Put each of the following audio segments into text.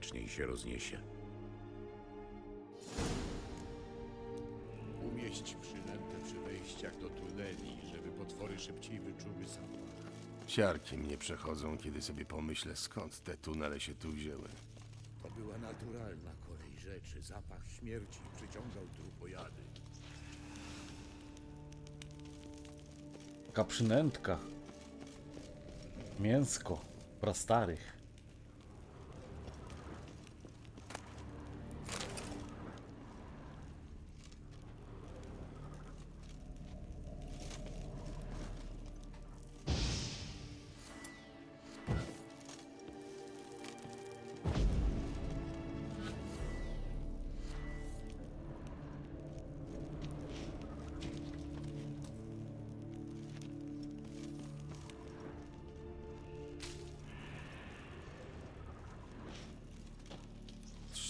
najskuteczniej się rozniesie. Umieść przynętę przy wejściach do tuneli, żeby potwory szybciej wyczuły zapach. Siarki mnie przechodzą, kiedy sobie pomyślę, skąd te tunele się tu wzięły. To była naturalna kolej rzeczy. Zapach śmierci przyciągał trupojady. Taka przynętka. Mięsko. Prastarych.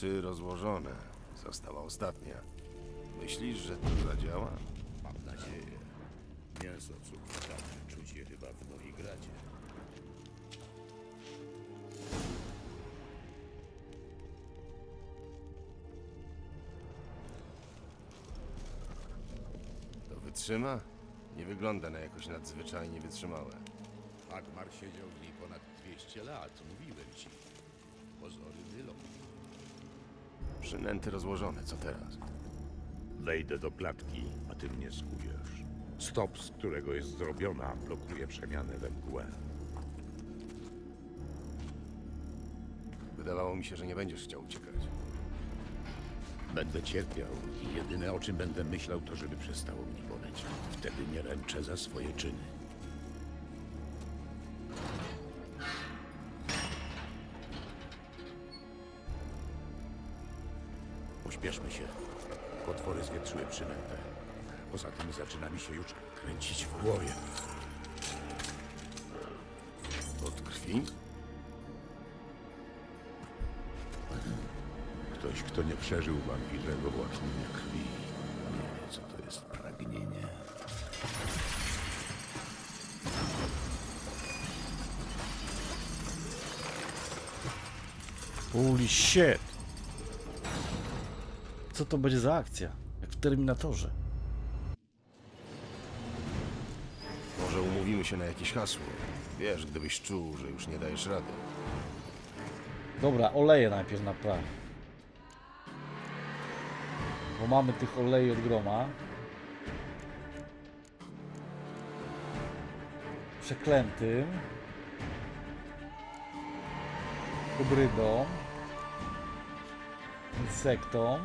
Trzy rozłożone. Została ostatnia. Myślisz, że to zadziała? Mam nadzieję. Mięso cukrowate czuć je chyba w Nowigradzie. To wytrzyma? Nie wygląda na jakoś nadzwyczajnie wytrzymałe. Hagmar siedział w niej ponad 200 lat, mówiłem ci. Pozory mylą. Przynęty rozłożone, co teraz? Wejdę do klatki, a ty mnie skujesz. Stop, z którego jest zrobiona, blokuje przemianę we mgłę. Wydawało mi się, że nie będziesz chciał uciekać. Będę cierpiał i jedyne o czym będę myślał to, żeby przestało mnie boleć. Wtedy nie ręczę za swoje czyny. Pośpieszmy się. Potwory zwietrzyły przynętę. Poza tym zaczyna mi się już kręcić w głowie. Od krwi? Ktoś, kto nie przeżył wampirego właknienia krwi, nie wie, co to jest pragnienie. Holy shit. Co to będzie za akcja? Jak w Terminatorze. Może umówimy się na jakieś hasło. Wiesz, gdybyś czuł, że już nie dajesz rady. Dobra, oleje najpierw napraw. Bo mamy tych olei od groma. Przeklętym. Hybrydą. Insektą.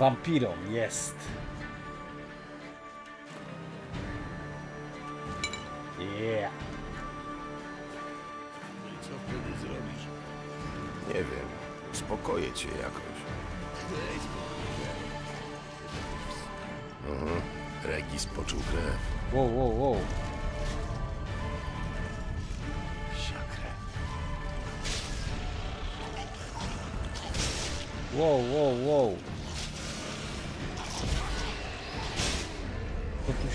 Wampirą, jest. Yeah. No i co wtedy zrobisz? Nie wiem. Uspokoję cię jakoś. Aha. Regis poczuł krew. Wow, wow, wow. Siakrę. Wow, wow, wow.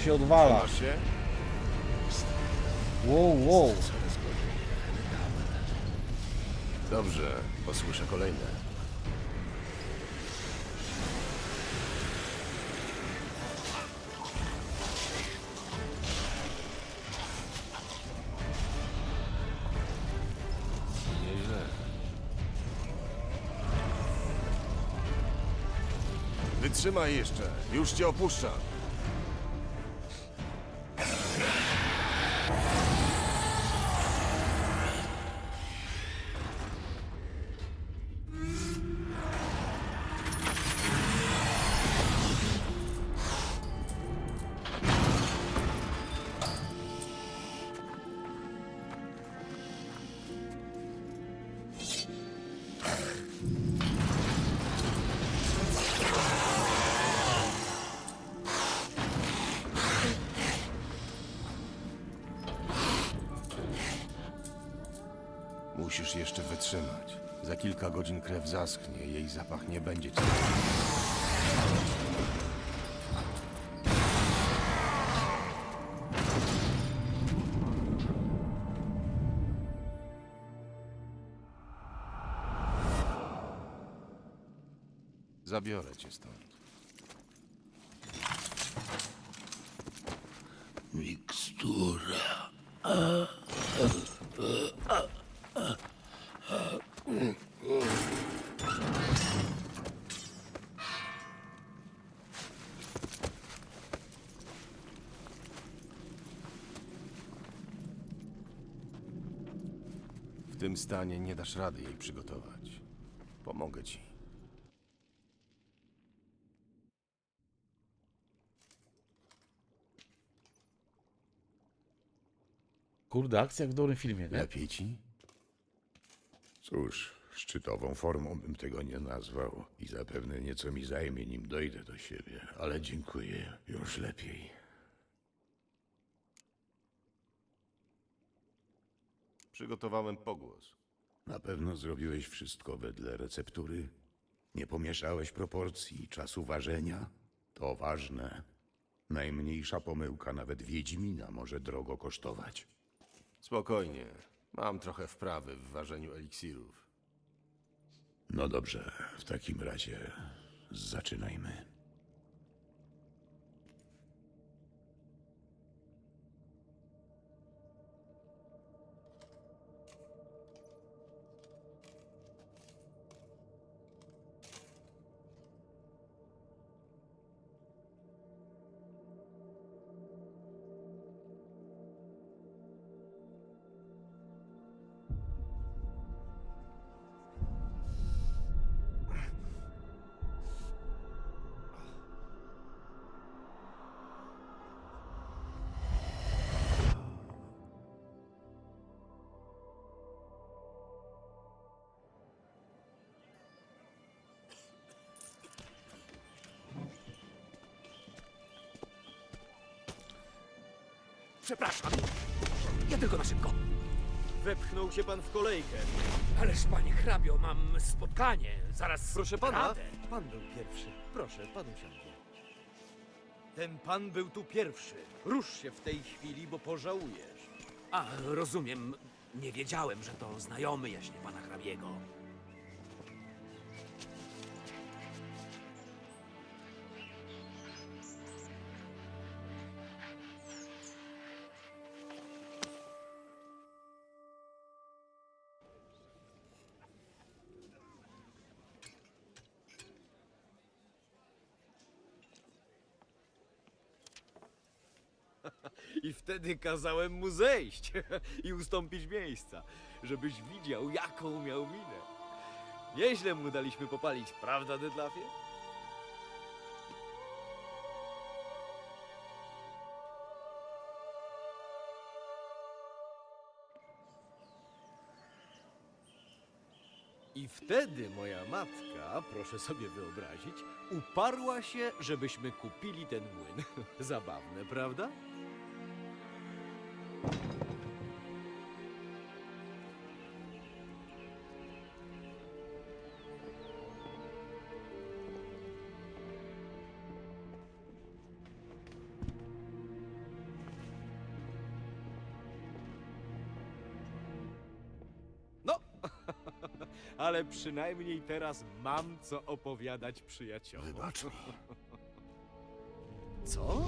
Się odwala. Masz się? Wow, wow. Dobrze, posłyszę kolejne. Nieźle. Jeszcze, już cię opuszczam. Musisz jeszcze wytrzymać. Za kilka godzin krew zaschnie, jej zapach nie będzie cię. Zabiorę cię stąd. W tym stanie nie dasz rady jej przygotować. Pomogę ci. Kurde, akcja jak w dobrym filmie, nie? Lepiej ci? Cóż, szczytową formą bym tego nie nazwał i zapewne nieco mi zajmie, nim dojdę do siebie, ale dziękuję, już lepiej. Przygotowałem pogłos. Na pewno zrobiłeś wszystko wedle receptury? Nie pomieszałeś proporcji i czasu ważenia? To ważne. Najmniejsza pomyłka nawet Wiedźmina może drogo kosztować. Spokojnie. Mam trochę wprawy w ważeniu eliksirów. No dobrze, w takim razie zaczynajmy. Przepraszam. Ja tylko na szybko. Wepchnął się pan w kolejkę. Ależ panie hrabio, mam spotkanie. Zaraz. Proszę pana, radę. pan był pierwszy. Proszę, pan usiądzie. Ten pan był tu pierwszy. Rusz się w tej chwili, bo pożałujesz. A, rozumiem. Nie wiedziałem, że to znajomy jaśnie pana hrabiego. Wtedy kazałem mu zejść i ustąpić miejsca, żebyś widział, jaką miał minę. Nieźle mu daliśmy popalić, prawda, Detlafie? I wtedy moja matka, proszę sobie wyobrazić, uparła się, żebyśmy kupili ten młyn. Zabawne, prawda? No, ale przynajmniej teraz mam co opowiadać przyjaciołom. Wybacz mi. Co?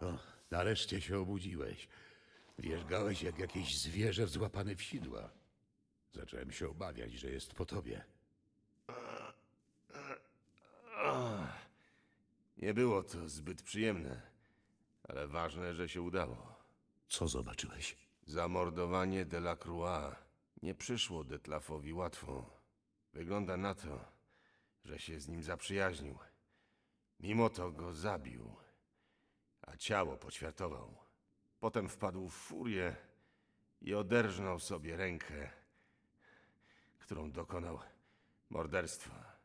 O, nareszcie się obudziłeś. Wierzgałeś jak jakieś zwierzę złapane w sidła. Zacząłem się obawiać, że jest po tobie. Nie było to zbyt przyjemne, ale ważne, że się udało. Co zobaczyłeś? Zamordowanie Delacroix nie przyszło Detlafowi łatwo. Wygląda na to, że się z nim zaprzyjaźnił. Mimo to go zabił, a ciało poćwiartował. Potem wpadł w furię i oderżnął sobie rękę, którą dokonał morderstwa.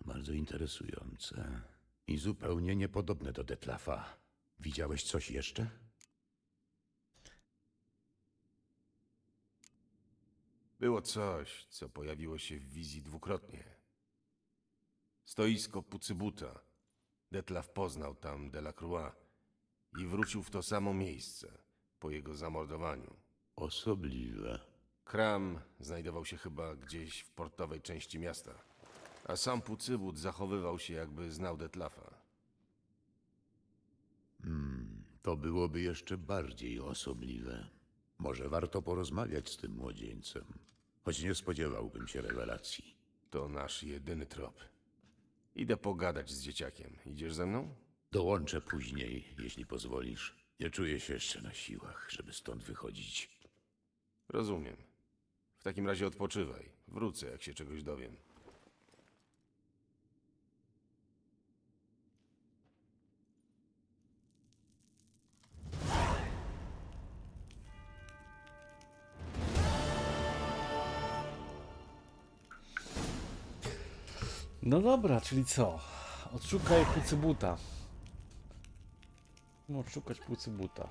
Bardzo interesujące. I zupełnie niepodobne do Detlafa. Widziałeś coś jeszcze? Było coś, co pojawiło się w wizji dwukrotnie. Stoisko Pucybuta. Detlaf poznał tam Delacroix i wrócił w to samo miejsce po jego zamordowaniu. Osobliwe. Kram znajdował się chyba gdzieś w portowej części miasta, a sam Pucybut zachowywał się jakby znał Detlafa. To byłoby jeszcze bardziej osobliwe. Może warto porozmawiać z tym młodzieńcem. Choć nie spodziewałbym się rewelacji. To nasz jedyny trop. Idę pogadać z dzieciakiem. Idziesz ze mną? Dołączę później, jeśli pozwolisz. Nie czuję się jeszcze na siłach, żeby stąd wychodzić. Rozumiem. W takim razie odpoczywaj. Wrócę, jak się czegoś dowiem. No dobra, czyli co? Odszukaj Pucybuta. No, odszukać Pucybuta.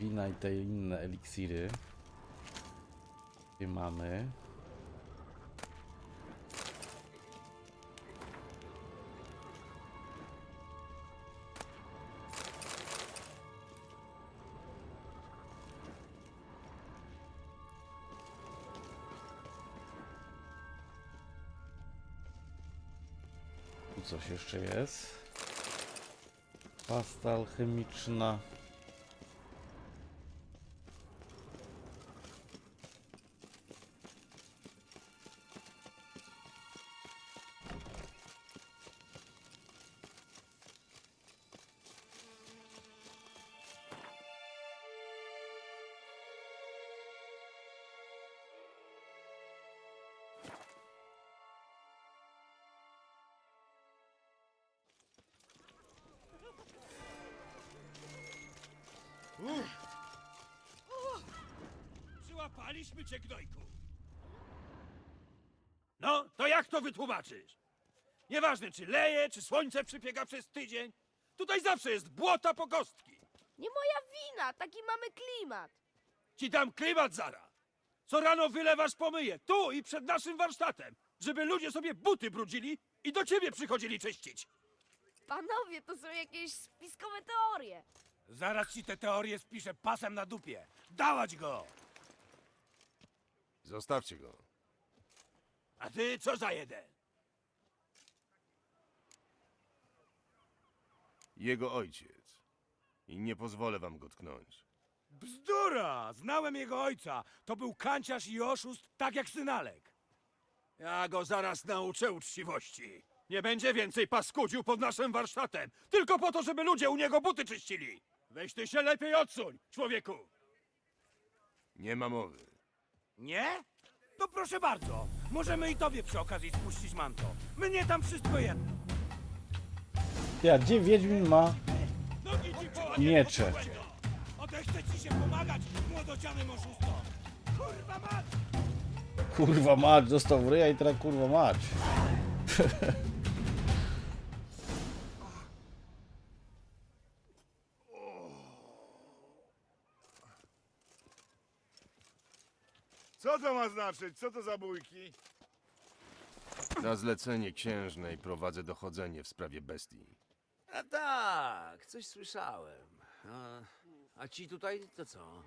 Wina i te inne eliksiry. Gdzie mamy? Coś jeszcze jest. Pasta alchemiczna. Przyłapaliśmy cię, gnojku. No, to jak to wytłumaczysz? Nieważne, czy leje, czy słońce przypiega przez tydzień. Tutaj zawsze jest błota po kostki. Nie moja wina, taki mamy klimat. Ci dam klimat zara. Co rano wylewasz pomyje, tu i przed naszym warsztatem, żeby ludzie sobie buty brudzili i do ciebie przychodzili czyścić. Panowie, to są jakieś spiskowe teorie. Zaraz ci te teorie spiszę pasem na dupie. Dałać go! Zostawcie go. A ty co za jeden? Jego ojciec. I nie pozwolę wam go tknąć. Bzdura! Znałem jego ojca. To był kanciarz i oszust, tak jak synalek. Ja go zaraz nauczę uczciwości. Nie będzie więcej paskudził pod naszym warsztatem, tylko po to, żeby ludzie u niego buty czyścili. Weź ty się lepiej odsuń, człowieku. Nie ma mowy. Nie? To proszę bardzo. Możemy i tobie przy okazji spuścić manto. Mnie tam wszystko jedno. Ja, gdzie Wiedźmin ma Nogi ci połamie, miecze? Odechce ci się pomagać, młodocianym oszustom. Kurwa mać! Kurwa mać, dostał w ryja i teraz kurwa mać. Co to ma znaczyć? Co to za bójki? Na zlecenie księżnej prowadzę dochodzenie w sprawie bestii. A tak, coś słyszałem. A, a ci tutaj to co?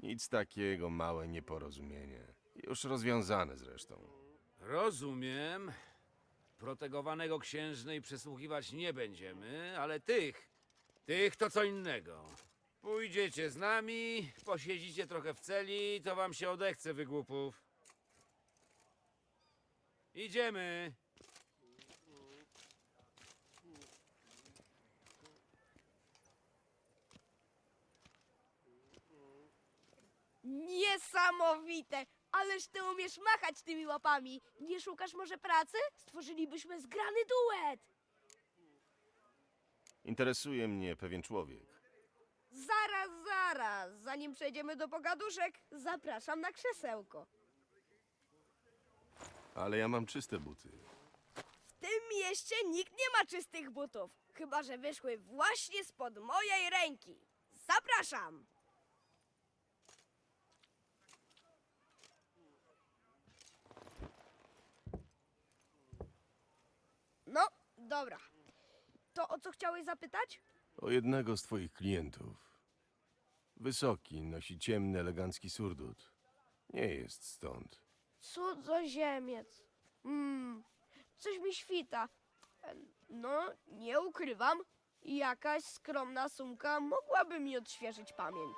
Nic takiego, małe nieporozumienie. Już rozwiązane zresztą. Rozumiem. Protegowanego księżnej przesłuchiwać nie będziemy, ale tych, tych to co innego. Pójdziecie z nami, posiedzicie trochę w celi, to wam się odechce, wygłupów. Idziemy. Niesamowite! Ależ ty umiesz machać tymi łapami. Nie szukasz może pracy? Stworzylibyśmy zgrany duet. Interesuje mnie pewien człowiek. Zaraz, zaraz. Zanim przejdziemy do pogaduszek, zapraszam na krzesełko. Ale ja mam czyste buty. W tym mieście nikt nie ma czystych butów. Chyba, że wyszły właśnie spod mojej ręki. Zapraszam! No, dobra. To o co chciałeś zapytać? O jednego z twoich klientów. Wysoki, nosi ciemny, elegancki surdut. Nie jest stąd. Cudzoziemiec. Hmm, coś mi świta. No, nie ukrywam, jakaś skromna sumka mogłaby mi odświeżyć pamięć.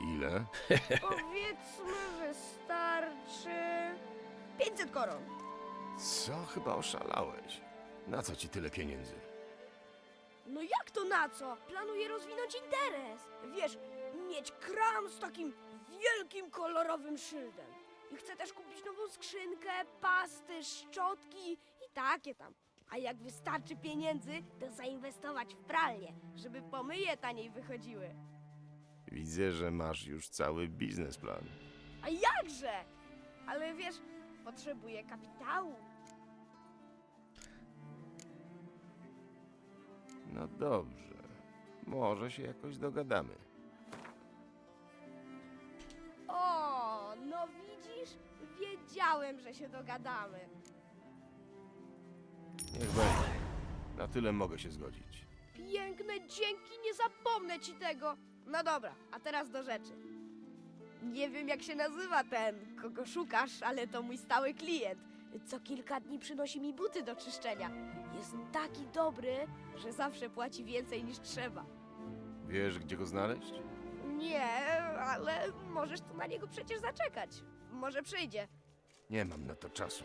Ile? Powiedzmy, wystarczy 500 koron. Co? Chyba oszalałeś. Na co ci tyle pieniędzy? No jak to na co? Planuję rozwinąć interes. Wiesz, mieć kram z takim wielkim kolorowym szyldem. I chcę też kupić nową skrzynkę, pasty, szczotki i takie tam. A jak wystarczy pieniędzy, to zainwestować w pralnię, żeby pomyje taniej wychodziły. Widzę, że masz już cały biznesplan. A jakże? Ale wiesz, potrzebuję kapitału. No dobrze. Może się jakoś dogadamy. O, no widzisz? Wiedziałem, że się dogadamy. Niech będzie. Na tyle mogę się zgodzić. Piękne dzięki, nie zapomnę ci tego. No dobra, a teraz do rzeczy. Nie wiem jak się nazywa ten, kogo szukasz, ale to mój stały klient. Co kilka dni przynosi mi buty do czyszczenia. Jest taki dobry, że zawsze płaci więcej niż trzeba. Wiesz, gdzie go znaleźć? Nie, ale możesz tu na niego przecież zaczekać. Może przyjdzie. Nie mam na to czasu.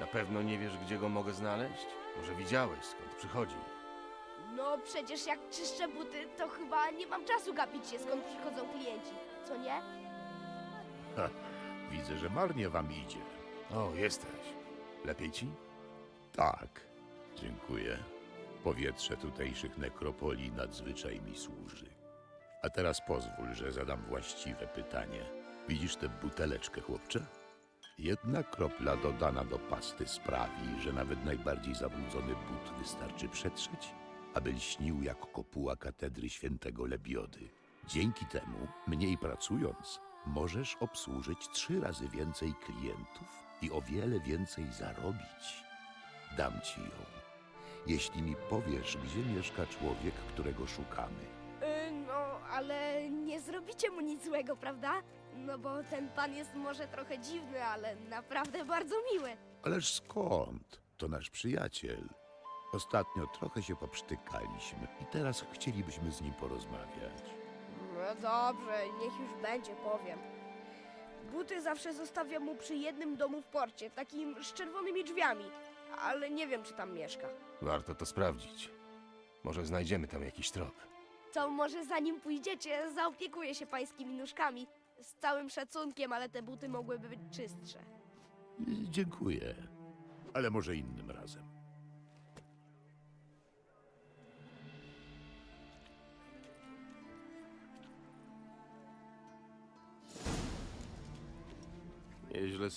Na pewno nie wiesz, gdzie go mogę znaleźć? Może widziałeś, skąd przychodzi? No przecież jak czyszczę buty, to chyba nie mam czasu gapić się skąd przychodzą klienci. Co nie? Ha, widzę, że marnie wam idzie. O, jesteś. Lepiej ci? Tak, dziękuję. Powietrze tutejszych nekropolii nadzwyczaj mi służy. A teraz pozwól, że zadam właściwe pytanie. Widzisz tę buteleczkę, chłopcze? Jedna kropla dodana do pasty sprawi, że nawet najbardziej zabrudzony but wystarczy przetrzeć, aby lśnił jak kopuła katedry świętego Lebiody. Dzięki temu, mniej pracując, możesz obsłużyć trzy razy więcej klientów i o wiele więcej zarobić. Dam ci ją. Jeśli mi powiesz, gdzie mieszka człowiek, którego szukamy. Y, no, ale nie zrobicie mu nic złego, prawda? No bo ten pan jest może trochę dziwny, ale naprawdę bardzo miły. Ależ skąd? To nasz przyjaciel. Ostatnio trochę się poprztykaliśmy i teraz chcielibyśmy z nim porozmawiać. No dobrze, niech już będzie, powiem. Buty zawsze zostawiam mu przy jednym domu w porcie, takim z czerwonymi drzwiami, ale nie wiem, czy tam mieszka. Warto to sprawdzić. Może znajdziemy tam jakiś trop. To może zanim pójdziecie, zaopiekuję się pańskimi nóżkami. Z całym szacunkiem, ale te buty mogłyby być czystsze. Dziękuję, ale może innym razem. Nieźle